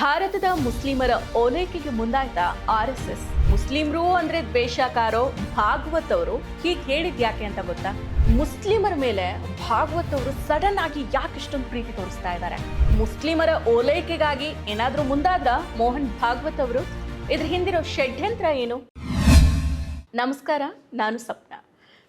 ಭಾರತದ ಮುಸ್ಲಿಮರ ಓಲೈಕೆಗೆ ಮುಂದಾಯ್ತ ಆರ್ ಎಸ್ ಎಸ್. ಮುಸ್ಲಿಮರು ಅಂದ್ರೆ ದ್ವೇಷಕಾರೋ ಭಾಗವತ್ ಅವರು ಹೀಗೆ ಹೇಳಿದ್ ಯಾಕೆ ಅಂತ ಗೊತ್ತಾ? ಮುಸ್ಲಿಮರ ಮೇಲೆ ಭಾಗವತ್ ಅವರು ಸಡನ್ ಆಗಿ ಯಾಕೆ ಇಷ್ಟೊಂದು ಪ್ರೀತಿ ತೋರಿಸ್ತಾ ಇದ್ದಾರೆ ಮುಸ್ಲಿಮರ ಓಲೈಕೆಗಾಗಿ ಏನಾದರೂ ಮುಂದಾದ್ರ ಮೋಹನ್ ಭಾಗವತ್ ಅವರು ಇದ್ರ ಹಿಂದಿರೋ ಷಡ್ಯಂತ್ರ ಏನು? ನಮಸ್ಕಾರ, ನಾನು ಸಪ್ನ.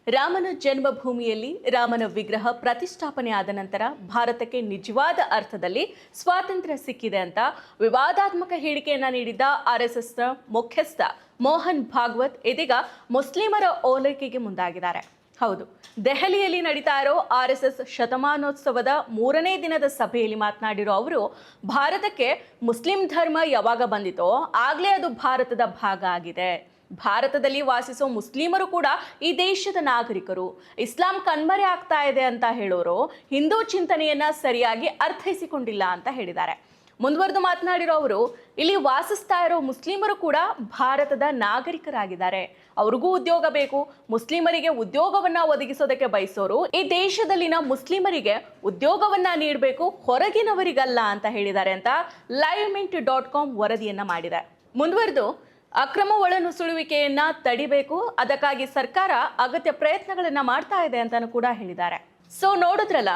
ರಾಮನ ಜನ್ಮಭೂಮಿಯಲ್ಲಿ ರಾಮನ ವಿಗ್ರಹ ಪ್ರತಿಷ್ಠಾಪನೆ ಆದ ನಂತರ ಭಾರತಕ್ಕೆ ನಿಜವಾದ ಅರ್ಥದಲ್ಲಿ ಸ್ವಾತಂತ್ರ್ಯ ಸಿಕ್ಕಿದೆ ಅಂತ ವಿವಾದಾತ್ಮಕ ಹೇಳಿಕೆಯನ್ನ ನೀಡಿದ್ದ ಆರ್ ಎಸ್ ಎಸ್ನ ಮುಖ್ಯಸ್ಥ ಮೋಹನ್ ಭಾಗವತ್ ಇದೀಗ ಮುಸ್ಲಿಮರ ಓಲೈಕೆಗೆ ಮುಂದಾಗಿದ್ದಾರೆ. ಹೌದು, ದೆಹಲಿಯಲ್ಲಿ ನಡೀತಾ ಇರೋ ಆರ್ ಎಸ್ ಎಸ್ ಶತಮಾನೋತ್ಸವದ ಮೂರನೇ ದಿನದ ಸಭೆಯಲ್ಲಿ ಮಾತನಾಡಿರೋ ಅವರು, ಭಾರತಕ್ಕೆ ಮುಸ್ಲಿಂ ಧರ್ಮ ಯಾವಾಗ ಬಂದಿತೋ ಆಗ್ಲೇ ಅದು ಭಾರತದ ಭಾಗ ಆಗಿದೆ. ಭಾರತದಲ್ಲಿ ವಾಸಿಸೋ ಮುಸ್ಲಿಮರು ಕೂಡ ಈ ದೇಶದ ನಾಗರಿಕರು. ಇಸ್ಲಾಂ ಕಣ್ಮರೆ ಆಗ್ತಾ ಇದೆ ಅಂತ ಹೇಳೋರು. ಹಿಂದೂ ಚಿಂತನೆಯನ್ನ ಸರಿಯಾಗಿ ಅರ್ಥೈಸಿಕೊಂಡಿಲ್ಲ ಅಂತ ಹೇಳಿದ್ದಾರೆ. ಮುಂದುವರೆದು ಮಾತನಾಡಿರೋ ಅವರು, ಇಲ್ಲಿ ವಾಸಿಸ್ತಾ ಇರೋ ಮುಸ್ಲಿಮರು ಕೂಡ ಭಾರತದ ನಾಗರಿಕರಾಗಿದ್ದಾರೆ. ಅವ್ರಿಗೂ ಉದ್ಯೋಗ ಬೇಕು. ಮುಸ್ಲಿಮರಿಗೆ ಉದ್ಯೋಗವನ್ನ ಒದಗಿಸೋದಕ್ಕೆ ಬಯಸೋರು. ಈ ದೇಶದಲ್ಲಿನ ಮುಸ್ಲಿಮರಿಗೆ ಉದ್ಯೋಗವನ್ನ ನೀಡಬೇಕು ಹೊರಗಿನವರಿಗಲ್ಲ ಅಂತ ಹೇಳಿದ್ದಾರೆ ಅಂತ ಲೈವ್ ಮಿಂಟ್ ಡಾಟ್ ಕಾಮ್ ವರದಿಯನ್ನ ಮಾಡಿದೆ. ಮುಂದುವರೆದು ಅಕ್ರಮ ಒಳನುಸುಳುವಿಕೆಯನ್ನ ತಡಿಬೇಕು, ಅದಕ್ಕಾಗಿ ಸರ್ಕಾರ ಅಗತ್ಯ ಪ್ರಯತ್ನಗಳನ್ನ ಮಾಡ್ತಾ ಇದೆ ಅಂತಾನು ಕೂಡ ಹೇಳಿದ್ದಾರೆ. ಸೊ ನೋಡಿದ್ರಲ್ಲ,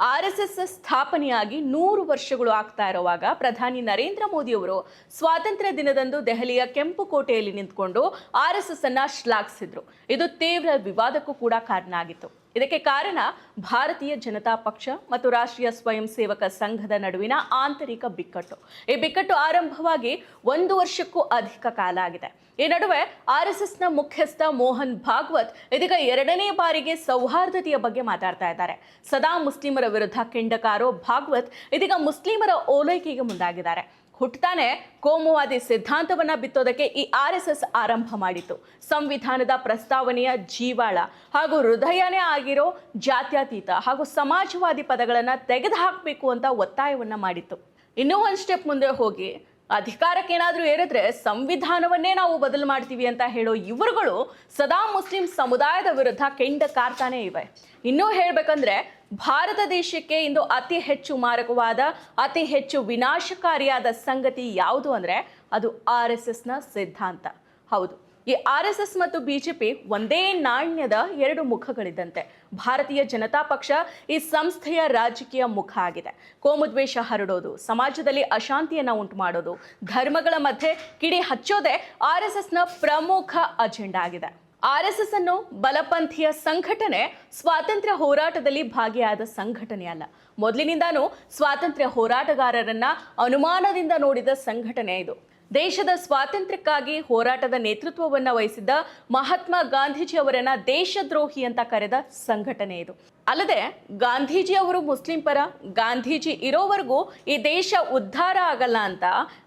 ಆರ್ ಎಸ್ ಎಸ್ ಸ್ಥಾಪನೆಯಾಗಿ ನೂರು ವರ್ಷಗಳು ಆಗ್ತಾ ಇರುವಾಗ ಪ್ರಧಾನಿ ನರೇಂದ್ರ ಮೋದಿ ಅವರು ಸ್ವಾತಂತ್ರ್ಯ ದಿನದಂದು ದೆಹಲಿಯ ಕೆಂಪು ಕೋಟೆಯಲ್ಲಿ ನಿಂತ್ಕೊಂಡು ಆರ್ ಎಸ್ ಎಸ್ ಅನ್ನ ಶ್ಲಾಘಿಸಿದ್ರು. ಇದು ತೀವ್ರ ವಿವಾದಕ್ಕೂ ಕೂಡ ಕಾರಣ ಆಗಿತ್ತು. ಇದಕ್ಕೆ ಕಾರಣ ಭಾರತೀಯ ಜನತಾ ಪಕ್ಷ ಮತ್ತು ರಾಷ್ಟ್ರೀಯ ಸ್ವಯಂ ಸೇವಕ ಸಂಘದ ನಡುವಿನ ಆಂತರಿಕ ಬಿಕ್ಕಟ್ಟು. ಈ ಬಿಕ್ಕಟ್ಟು ಆರಂಭವಾಗಿ ಒಂದು ವರ್ಷಕ್ಕೂ ಅಧಿಕ ಕಾಲ ಆಗಿದೆ. ಈ ನಡುವೆ ಆರ್ ಎಸ್ ಮುಖ್ಯಸ್ಥ ಮೋಹನ್ ಭಾಗವತ್ ಇದೀಗ ಎರಡನೇ ಬಾರಿಗೆ ಸೌಹಾರ್ದತೆಯ ಬಗ್ಗೆ ಮಾತಾಡ್ತಾ ಇದ್ದಾರೆ. ಸದಾ ಮುಸ್ಲಿಮರ ವಿರುದ್ಧ ಕೆಂಡಕಾರೋ ಭಾಗವತ್ ಇದೀಗ ಮುಸ್ಲಿಮರ ಓಲೈಕೆಗೆ ಮುಂದಾಗಿದ್ದಾರೆ. ಹುಟ್ಟುತ್ತಾನೆ ಕೋಮುವಾದಿ ಸಿದ್ಧಾಂತವನ್ನ ಬಿತ್ತೋದಕ್ಕೆ ಈ ಆರ್ ಎಸ್ ಎಸ್ ಆರಂಭ ಮಾಡಿತು ಸಂವಿಧಾನದ ಪ್ರಸ್ತಾವನೆಯ ಜೀವಾಳ ಹಾಗೂ ಹೃದಯನೇ ಆಗಿರೋ ಜಾತ್ಯತೀತ ಹಾಗೂ ಸಮಾಜವಾದಿ ಪದಗಳನ್ನ ತೆಗೆದುಹಾಕಬೇಕು ಅಂತ ಒತ್ತಾಯವನ್ನ ಮಾಡಿತ್ತು. ಇನ್ನೂ ಒಂದು ಸ್ಟೆಪ್ ಮುಂದೆ ಹೋಗಿ, ಅಧಿಕಾರಕ್ಕೆ ಏನಾದರೂ ಏರಿದ್ರೆ ಸಂವಿಧಾನವನ್ನೇ ನಾವು ಬದಲು ಮಾಡ್ತೀವಿ ಅಂತ ಹೇಳೋ ಇವರುಗಳು ಸದಾ ಮುಸ್ಲಿಂ ಸಮುದಾಯದ ವಿರುದ್ಧ ಕೆಂಡ ಕಾರ್ತಾನೆ ಇವೆ. ಇನ್ನೂ ಹೇಳ್ಬೇಕಂದ್ರೆ ಭಾರತ ದೇಶಕ್ಕೆ ಇಂದು ಅತಿ ಹೆಚ್ಚು ಮಾರಕವಾದ, ಅತಿ ಹೆಚ್ಚು ವಿನಾಶಕಾರಿಯಾದ ಸಂಗತಿ ಯಾವುದು ಅಂದರೆ ಅದು ಆರ್ ಎಸ್ ಎಸ್ನ ಸಿದ್ಧಾಂತ. ಹೌದು. ಈ ಆರ್ ಎಸ್ ಎಸ್ ಮತ್ತು ಬಿಜೆಪಿ ಒಂದೇ ನಾಣ್ಯದ ಎರಡು ಮುಖಗಳಿದ್ದಂತೆ. ಭಾರತೀಯ ಜನತಾ ಪಕ್ಷ ಈ ಸಂಸ್ಥೆಯ ರಾಜಕೀಯ ಮುಖ ಆಗಿದೆ. ಕೋಮುದ್ವೇಷ ಹರಡೋದು, ಸಮಾಜದಲ್ಲಿ ಅಶಾಂತಿಯನ್ನು ಉಂಟು ಮಾಡೋದು ಧರ್ಮಗಳ ಮಧ್ಯೆ ಕಿಡಿ ಹಚ್ಚೋದೇ ಆರ್ ಎಸ್ ಎಸ್ನ ಪ್ರಮುಖ ಅಜೆಂಡಾ ಆಗಿದೆ ಆರ್ ಎಸ್ ಎಸ್ ಅನ್ನು ಬಲಪಂಥೀಯ ಸಂಘಟನೆ ಸ್ವಾತಂತ್ರ್ಯ ಹೋರಾಟದಲ್ಲಿ ಭಾಗಿಯಾದ ಸಂಘಟನೆ ಅಲ್ಲ. ಮೊದಲಿನಿಂದಾನೂ ಸ್ವಾತಂತ್ರ್ಯ ಹೋರಾಟಗಾರರನ್ನ ಅನುಮಾನದಿಂದ ನೋಡಿದ ಸಂಘಟನೆ ಇದು. ದೇಶದ ಸ್ವಾತಂತ್ರ್ಯಕ್ಕಾಗಿ ಹೋರಾಟದ ನೇತೃತ್ವವನ್ನು ವಹಿಸಿದ್ದ ಮಹಾತ್ಮ ಗಾಂಧೀಜಿ ಅವರನ್ನ ದೇಶದ್ರೋಹಿ ಅಂತ ಕರೆದ ಸಂಘಟನೆ ಇದು. ಅಲ್ಲದೆ ಗಾಂಧೀಜಿ ಅವರು ಮುಸ್ಲಿಂ ಪರ ಗಾಂಧೀಜಿ ಇರೋವರೆಗೂ ಈ ದೇಶ ಉದ್ಧಾರ ಆಗಲ್ಲ ಅಂತ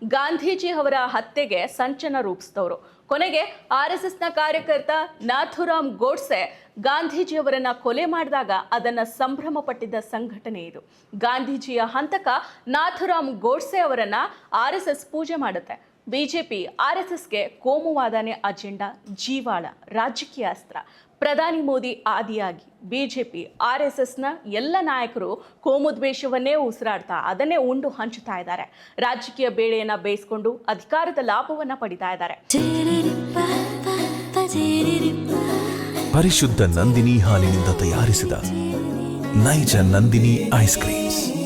ಗಾಂಧೀಜಿ ಅವರ ಹತ್ಯೆಗೆ ಸಂಚನ ರೂಪಿಸಿದವರು. ಕೊನೆಗೆ ಆರ್ ಎಸ್ ಎಸ್ನ ಕಾರ್ಯಕರ್ತ ನಾಥುರಾಮ್ ಗೋಡ್ಸೆ ಗಾಂಧೀಜಿಯವರನ್ನ ಕೊಲೆ ಮಾಡಿದಾಗ ಅದನ್ನ ಸಂಭ್ರಮ ಪಟ್ಟಿದ್ದ ಸಂಘಟನೆ ಇದು. ಗಾಂಧೀಜಿಯ ಹಂತಕ ನಾಥುರಾಮ್ ಗೋಡ್ಸೆ ಅವರನ್ನ ಆರ್ ಎಸ್ ಎಸ್ ಪೂಜೆ ಮಾಡುತ್ತೆ. ಬಿಜೆಪಿ ಆರ್ ಎಸ್ ಎಸ್ಗೆ ಕೋಮುವಾದನೆ ಅಜೆಂಡಾ, ಜೀವಾಳ, ರಾಜಕೀಯ ಅಸ್ತ್ರ. ಪ್ರಧಾನಿ ಮೋದಿ ಆದಿಯಾಗಿ ಬಿಜೆಪಿ ಆರ್ ಎಸ್ ಎಸ್ನ ಎಲ್ಲ ನಾಯಕರು ಕೋಮುದ್ವೇಷವನ್ನೇ ಉಸಿರಾಡ್ತಾ ಅದನ್ನೇ ಉಂಡು ಹಂಚುತ್ತಾ ಇದ್ದಾರೆ. ರಾಜಕೀಯ ಬೇಳೆಯನ್ನ ಬೇಯಿಸ್ಕೊಂಡು ಅಧಿಕಾರದ ಲಾಭವನ್ನ ಪಡಿತಾ ಇದ್ದಾರೆ. ಪರಿಶುದ್ಧ ನಂದಿನಿ ಹಾಲಿನಿಂದ ತಯಾರಿಸಿದ ನೈಜ ನಂದಿನಿ ಐಸ್ ಕ್ರೀಮ್ಸ್.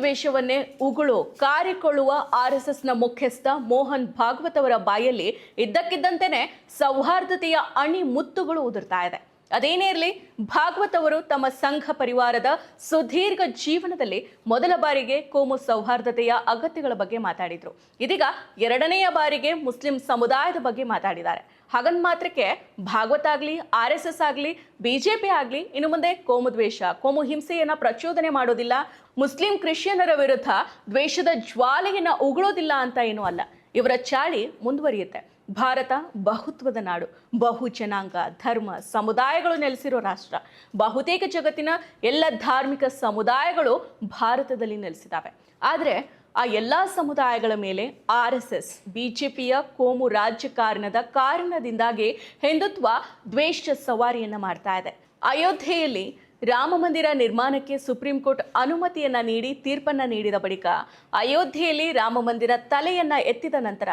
ಕೋಮುದ್ವೇಷವನ್ನೇ ಉಗುಳು. ಕಾರಿಕೊಳ್ಳುವ ಆರ್ ಎಸ್ ಎಸ್ನ ಮುಖ್ಯಸ್ಥ ಮೋಹನ್ ಭಾಗವತ್ ಅವರ ಬಾಯಲ್ಲಿ ಇದ್ದಕ್ಕಿದ್ದಂತೆಯೇ ಸೌಹಾರ್ದತೆಯ ಅಣಿ ಮುತ್ತುಗಳು ಉದುರ್ತಾ ಇದೆ. ಅದೇನೇ ಇರಲಿ, ಭಾಗವತ್ ಅವರು ತಮ್ಮ ಸಂಘ ಪರಿವಾರದ ಸುದೀರ್ಘ ಜೀವನದಲ್ಲಿ ಮೊದಲ ಬಾರಿಗೆ ಕೋಮು ಸೌಹಾರ್ದತೆಯ ಅಗತ್ಯಗಳ ಬಗ್ಗೆ ಮಾತಾಡಿದ್ರು. ಇದೀಗ ಎರಡನೆಯ ಬಾರಿಗೆ ಮುಸ್ಲಿಂ ಸಮುದಾಯದ ಬಗ್ಗೆ ಮಾತಾಡಿದ್ದಾರೆ. ಹಾಗಂದ್ ಮಾತ್ರಕ್ಕೆ ಭಾಗವತ್ ಆಗಲಿ, ಆರ್ ಎಸ್ ಎಸ್ ಆಗಲಿ ಬಿಜೆಪಿ ಆಗಲಿ, ಇನ್ನು ಮುಂದೆ ಕೋಮು ದ್ವೇಷ, ಕೋಮು ಹಿಂಸೆಯನ್ನ ಪ್ರಚೋದನೆ ಮಾಡೋದಿಲ್ಲ, ಮುಸ್ಲಿಂ ಕ್ರಿಶ್ಚಿಯನ್ನರ ವಿರುದ್ಧ ದ್ವೇಷದ ಜ್ವಾಲೆಯನ್ನು ಉಗುಳೋದಿಲ್ಲ ಅಂತ ಏನೂ ಅಲ್ಲ. ಇವರ ಚಾಳಿ ಮುಂದುವರಿಯುತ್ತೆ. ಭಾರತ ಬಹುತ್ವದ ನಾಡು. ಬಹು ಜನಾಂಗ, ಧರ್ಮ, ಸಮುದಾಯಗಳು ನೆಲೆಸಿರೋ ರಾಷ್ಟ್ರ. ಬಹುತೇಕ ಜಗತ್ತಿನ ಎಲ್ಲ ಧಾರ್ಮಿಕ ಸಮುದಾಯಗಳು ಭಾರತದಲ್ಲಿ ನೆಲೆಸಿದ್ದಾವೆ ಆದರೆ ಆ ಎಲ್ಲ ಸಮುದಾಯಗಳ ಮೇಲೆ R S S, B J ಪಿಯ ಕೋಮು ರಾಜಕಾರಣದ ಕಾರಣದಿಂದಾಗಿ ಹಿಂದುತ್ವ ದ್ವೇಷ ಸವಾರಿಯನ್ನು ಮಾಡ್ತಾ ಇದೆ. ಅಯೋಧ್ಯೆಯಲ್ಲಿ ರಾಮ ಮಂದಿರ ನಿರ್ಮಾಣಕ್ಕೆ ಸುಪ್ರೀಂ ಕೋರ್ಟ್ ಅನುಮತಿಯನ್ನ ನೀಡಿ ತೀರ್ಪನ್ನ ನೀಡಿದ ಬಳಿಕ ಅಯೋಧ್ಯೆಯಲ್ಲಿ ರಾಮ ಮಂದಿರ ತಲೆಯನ್ನ ಎತ್ತಿದ ನಂತರ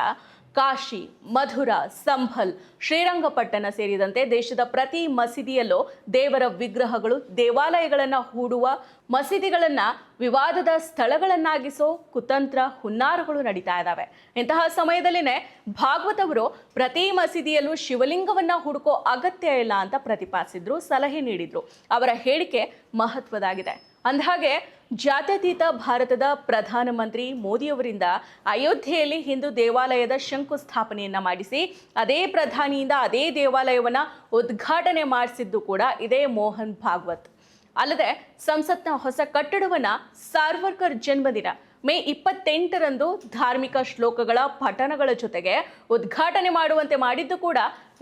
ಕಾಶಿ, ಮಧುರ, ಸಂಭಲ್, ಶ್ರೀರಂಗಪಟ್ಟಣ ಸೇರಿದಂತೆ ದೇಶದ ಪ್ರತಿ ಮಸೀದಿಯಲ್ಲೂ ದೇವರ ವಿಗ್ರಹಗಳು, ದೇವಾಲಯಗಳನ್ನು ಹೂಡುವ ಮಸೀದಿಗಳನ್ನು ವಿವಾದದ ಸ್ಥಳಗಳನ್ನಾಗಿಸೋ ಕುತಂತ್ರ, ಹುನ್ನಾರಗಳು ನಡೀತಾ ಇದ್ದಾವೆ ಇಂತಹ ಸಮಯದಲ್ಲಿನೇ ಭಾಗವತ್ ಅವರು ಪ್ರತಿ ಮಸೀದಿಯಲ್ಲೂ ಶಿವಲಿಂಗವನ್ನು ಹುಡುಕೋ ಅಗತ್ಯ ಇಲ್ಲ ಅಂತ ಪ್ರತಿಪಾದಿಸಿದ್ರು, ಸಲಹೆ ನೀಡಿದ್ರು. ಅವರ ಹೇಳಿಕೆ ಮಹತ್ವದಾಗಿದೆ. ಅಂದಹಾಗೆ, ಜಾತ್ಯತೀತ ಭಾರತದ ಪ್ರಧಾನಮಂತ್ರಿ ಮೋದಿಯವರಿಂದ ಅಯೋಧ್ಯೆಯಲ್ಲಿ ಹಿಂದೂ ದೇವಾಲಯದ ಶಂಕುಸ್ಥಾಪನೆಯನ್ನು ಮಾಡಿಸಿ, ಅದೇ ಪ್ರಧಾನಿಯಿಂದ ಅದೇ ದೇವಾಲಯವನ್ನು ಉದ್ಘಾಟನೆ ಮಾಡಿಸಿದ್ದು ಕೂಡ ಇದೇ ಮೋಹನ್ ಭಾಗವತ್. ಅಲ್ಲದೆ, ಸಂಸತ್ನ ಹೊಸ ಕಟ್ಟಡವನ್ನ ಸಾರ್ವರ್ಕರ್ ಜನ್ಮದಿನ, ಮೇ ಇಪ್ಪತ್ತೆಂಟರಂದು ಧಾರ್ಮಿಕ ಶ್ಲೋಕಗಳ ಪಠಣಗಳ ಜೊತೆಗೆ ಉದ್ಘಾಟನೆ ಮಾಡುವಂತೆ ಮಾಡಿದ್ದು ಕೂಡ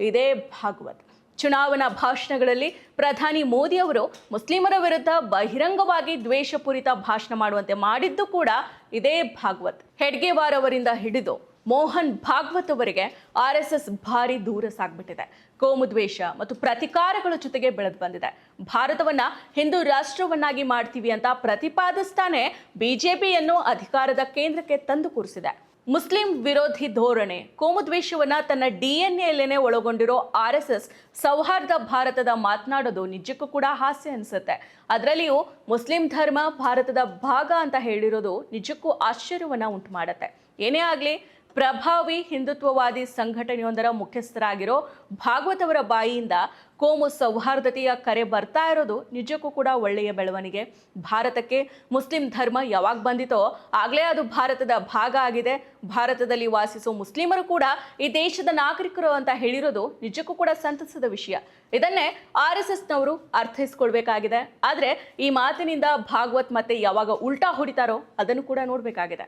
ಇದೇ ಭಾಗವತ್. ಚುನಾವಣಾ ಭಾಷಣಗಳಲ್ಲಿ ಪ್ರಧಾನಿ ಮೋದಿ ಅವರು ಮುಸ್ಲಿಮರ ವಿರುದ್ಧ ಬಹಿರಂಗವಾಗಿ ದ್ವೇಷಪೂರಿತ ಭಾಷಣ ಮಾಡುವಂತೆ ಮಾಡಿದ್ದು ಕೂಡ ಇದೇ ಭಾಗವತ್. ಹೆಡ್ಗೆವಾರ್ ಅವರಿಂದ ಹಿಡಿದು ಮೋಹನ್ ಭಾಗವತ್ ಅವರಿಗೆ ಆರ್ ಎಸ್ ಎಸ್ ಭಾರಿ ದೂರ ಸಾಗ್ಬಿಟ್ಟಿದೆ. ಕೋಮು ದ್ವೇಷ ಮತ್ತು ಪ್ರತಿಕಾರಗಳ ಜೊತೆಗೆ ಬೆಳೆದು ಬಂದಿದೆ. ಭಾರತವನ್ನ ಹಿಂದೂ ರಾಷ್ಟ್ರವನ್ನಾಗಿ ಮಾಡ್ತೀವಿ ಅಂತ ಪ್ರತಿಪಾದಿಸ್ತಾನೆ ಬಿಜೆಪಿಯನ್ನು ಅಧಿಕಾರದ ಕೇಂದ್ರಕ್ಕೆ ತಂದು ಕೂರಿಸಿದೆ. ಮುಸ್ಲಿಂ ವಿರೋಧಿ ಧೋರಣೆ. ಕೋಮುದ್ವೇಶವನ್ನು ತನ್ನ ಡಿ ಎನ್ ಎಲ್ಲೇನೆ ಒಳಗೊಂಡಿರೋ ಆರ್ ಎಸ್ ಎಸ್ ಸೌಹಾರ್ದ ಭಾರತದ ಮಾತನಾಡೋದು ನಿಜಕ್ಕೂ ಕೂಡ ಹಾಸ್ಯ ಅನಿಸುತ್ತೆ. ಅದರಲ್ಲಿಯೂ ಮುಸ್ಲಿಂ ಧರ್ಮ ಭಾರತದ ಭಾಗ ಅಂತ ಹೇಳಿರೋದು ನಿಜಕ್ಕೂ ಆಶ್ಚರ್ಯವನ್ನ ಉಂಟು ಮಾಡುತ್ತೆ ಏನೇ ಆಗಲಿ ಪ್ರಭಾವಿ ಹಿಂದುತ್ವವಾದಿ ಸಂಘಟನೆಯೊಂದರ ಮುಖ್ಯಸ್ಥರಾಗಿರೋ ಭಾಗವತ್ ಅವರ ಬಾಯಿಯಿಂದ ಕೋಮು ಸೌಹಾರ್ದತೆಯ ಕರೆ ಬರ್ತಾ ಇರೋದು ನಿಜಕ್ಕೂ ಕೂಡ ಒಳ್ಳೆಯ ಬೆಳವಣಿಗೆ. ಭಾರತಕ್ಕೆ ಮುಸ್ಲಿಂ ಧರ್ಮ ಯಾವಾಗ ಬಂದಿತೋ ಆಗಲೇ ಅದು ಭಾರತದ ಭಾಗ ಆಗಿದೆ. ಭಾರತದಲ್ಲಿ ವಾಸಿಸೋ ಮುಸ್ಲಿಮರು ಕೂಡ ಈ ದೇಶದ ನಾಗರಿಕರು ಅಂತ ಹೇಳಿರೋದು ನಿಜಕ್ಕೂ ಕೂಡ ಸಂತಸದ ವಿಷಯ. ಇದನ್ನೇ ಆರ್ ಎಸ್ ಎಸ್ನವರು ಅರ್ಥೈಸ್ಕೊಳ್ಬೇಕಾಗಿದೆ. ಆದರೆ ಈ ಮಾತಿನಿಂದ ಭಾಗವತ್ ಮತ್ತೆ ಯಾವಾಗ ಉಲ್ಟಾ ಹೊಡಿತಾರೋ ಅದನ್ನು ಕೂಡ ನೋಡಬೇಕಾಗಿದೆ.